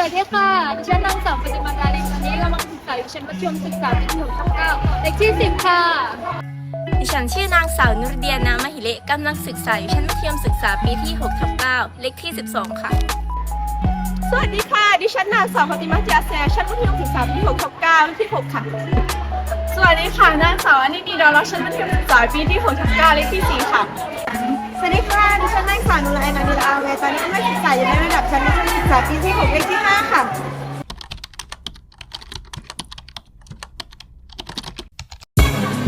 สวัสดีค่ะดิฉันนางสาวปฏิมาการเองตอนนี้กำลังศึกษาอยู่ชั้นมัธยมศึกษาปีที่หกทับเก้าเลขที่สิบค่ะ ดิฉันชื่อนางสาวนุรเดียนามหิเลกำลังศึกษาอยู่ชั้นมัธยมศึกษาปีที่6ทับ9เลขที่ 12 ค่ะ สวัสดีค่ะ ดิฉันนางสาวปฏิมาจาแซชั้นมัธยมศึกษาปีที่6ทับ9เลขที่6ค่ะ สวัสดีค่ะ นางสาวอนิดีดอลชั้นมัธยมศึกษาปีที่6ทับ9เลขที่4ค่ะส วัสดีค่ะ ดิฉันนางสาวนุรไอนาดิลอาเวตอนนี้กำลังศึกษาอยู่ในระดับชั้นมัธยมศึกษาปีที่6เลขที่ 5 ค่ะ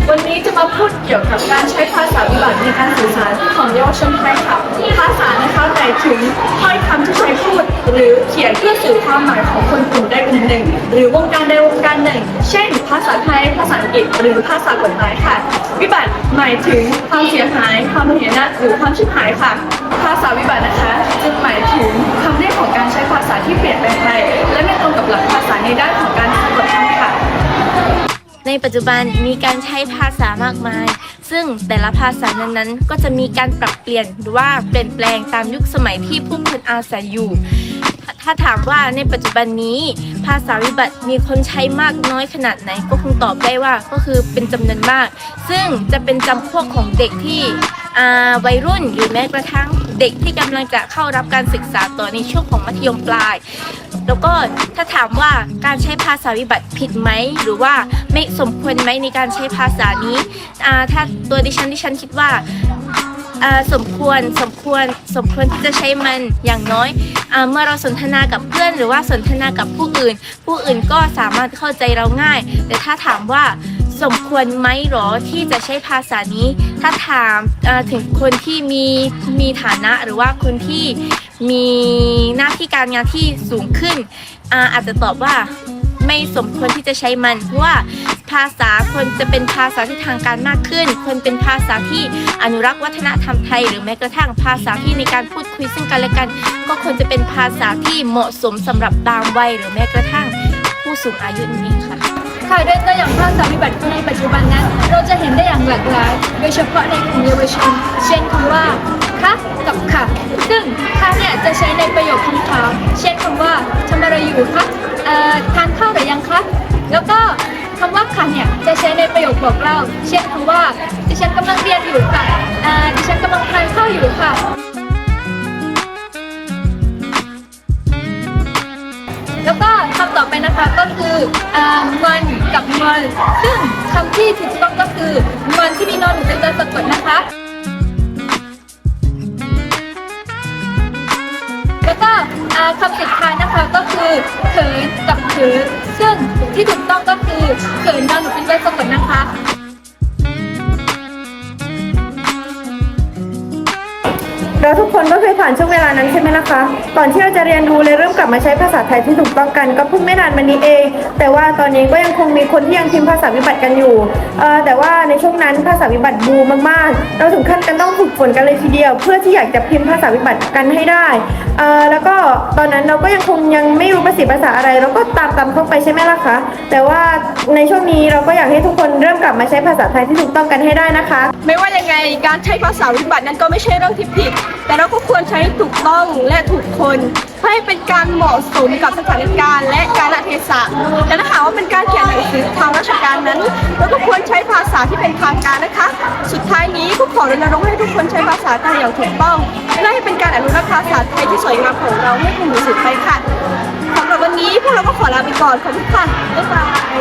วันนี้จะมาพูดเกี่ยวกับการใช้ภาษาวิบัติในการสื่อสารของเยาวชนไทยค่ะภาษานะคะหมายถึงถ้อยคำที่ใช้พูด หรือเขียนเพื่อสื่อความหมายของคนกลุ่มใดกลุ่ม หนึ่ง หรือวงการใดวงการหนึ่ง เช่น ภาษาไทย ภาษาอังกฤษ หรือภาษากฎหมายค่ะ วิบัติหมายถึงความเสียหาย ความเหียนะหรือความชิบหายค่ะ ภาษาวิบัตินะคะจึงหมายถึงคำเรียกของการใช้ภาษาที่เปลี่ยนแปลงไป และไม่ตรงกับหลักภาษาในด้านของการสะกดคำค่ะ ในปัจจุบันมีการใช้ภาษามากมายซึ่งแต่ละภาษานั้นๆ ก็จะมีการปรับเปลี่ยนหรือว่าเปลี่ยนแปลงตามยุคสมัยที่ผู้คนอาศัยอยู่ ถ้าถามว่าในปัจจุบันนี้ ภาษาวิบัติมีคนใช้มากน้อยขนาดไหน ก็คงตอบได้ว่าก็คือเป็นจำนวนมาก ซึ่งจะเป็นจำพวกของเด็กที่วัยรุ่นหรือแม้กระทั่งเด็กที่กำลังจะเข้ารับการศึกษาต่อในช่วงของมัธยมปลาย แล้วก็ถ้าถามว่าการใช้ภาษาวิบัติผิดไหมหรือว่าไม่สมควรไหมในการใช้ภาษานี้ถ้าตัวดิฉันดิฉันคิดว่าสมควรสมควรสมควรที่จะใช้มันอย่างน้อย เมื่อเราสนทนากับเพื่อนหรือว่าสนทนากับผู้อื่น ผู้อื่นก็สามารถเข้าใจเราง่าย แต่ถ้าถามว่าสมควรไหมหรอที่จะใช้ภาษานี้ ถ้าถามถึงคนที่มีมีฐานะหรือว่าคนที่มีหน้าที่การงานที่สูงขึ้นอาอาจจะตอบว่า ไม่สมควรที่จะใช้มัน เพราะว่าภาษาควรจะเป็นภาษาที่ทางการมากขึ้นควรเป็นภาษาที่อนุรักษ์วัฒนธรรมไทย หรือแม้กระทั่งภาษาที่ในการพูดคุยซึ่งกันและกัน ก็ควรจะเป็นภาษาที่เหมาะสมสำหรับบางวัยหรือแม้กระทั่งผู้สูงอายุนั่นเองค่ะค่ะโดยตัวอย่างภาษาวิบัติในปัจจุบันนั้น เราจะเห็นได้อย่างหลากหลาย โดยเฉพาะในกลุ่มเยาวชนเช่นคำว่าคะกับค่ะซึ่งค่ะเนี่ยจะใช้ในประโยคคำถามเช่นคำว่าทำอะไรอยู่คะ แล้วก็คำว่าค่ะเนี่ยจะใช้ในประโยคบอกเล่า เช่นคำว่าดิฉันกำลังเรียนอยู่ค่ะอ่อดิฉันกำลังทานข้าวอยู่ค่ะแล้วก็คำต่อไปนะคะก็คืออ่ามันกับมันซึ่งคำที่ถูกต้องก็คือมันที่มีนอนอยู่เป็นตัวสะกดนะคะ แล้วก็คำสุดท้ายนะคะก็คือเขินกับเขินซึ่ง ที่ถูกต้องก็คือเขินนอนอยู่เป็นใบโซ เราทุกคนก็เคยผ่านช่วงเวลานั้นใช่ไหมล่ะคะ ก่อนที่เราจะเรียนรู้เลยเริ่มกลับมาใช้ภาษาไทยที่ถูกต้องกันก็เพิ่งไม่นานมานี้เอง แต่ว่าตอนนี้ก็ยังคงมีคนที่ยังพิมพ์ภาษาวิบัติกันอยู่เอ่อแต่ว่าในช่วงนั้นภาษาวิบัติบูมมากๆ เราถึงขั้นกันต้องฝึกฝนกันเลยทีเดียว เพื่อที่อยากจะพิมพ์ภาษาวิบัติกันให้ได้เอ่อแล้วก็ตอนนั้นเราก็ยังคงยังไม่รู้ภาษีภาษาอะไร เราก็ตามตามเข้าไปใช่ไหมล่ะคะแต่ว่าในช่วงนี้เราก็อยากให้ทุกคนเริ่มกลับมาใช้ภาษาไทยที่ถูกต้องกันให้ได้นะคะ ไม่ว่ายังไงการใช้ภาษาวิบัตินั้นก็ไม่ใช่เรื่องที่ผิดแต่เราก็ควรใช้ถูกต้องและถูกคนเพื่อให้เป็นการเหมาะสมกับสถานการณ์ และกาลเทศะแต่ถ้าหากว่าเป็นการเขียนหนังสือทางราชการนั้นเราก็ควรใช้ภาษาที่เป็นทางการนะคะ สุดท้ายนี้ก็ขอรณรงค์ให้ทุกคนใช้ภาษาไทยอย่างถูกต้องและให้เป็นการอนุรักษ์ภาษาไทยที่สวยงามของเราให้คงอยู่สืบไปค่ะสำหรับวันนี้พวกเราก็ขอลาไปก่อนขอบคุณค่ะบ๊ายบาย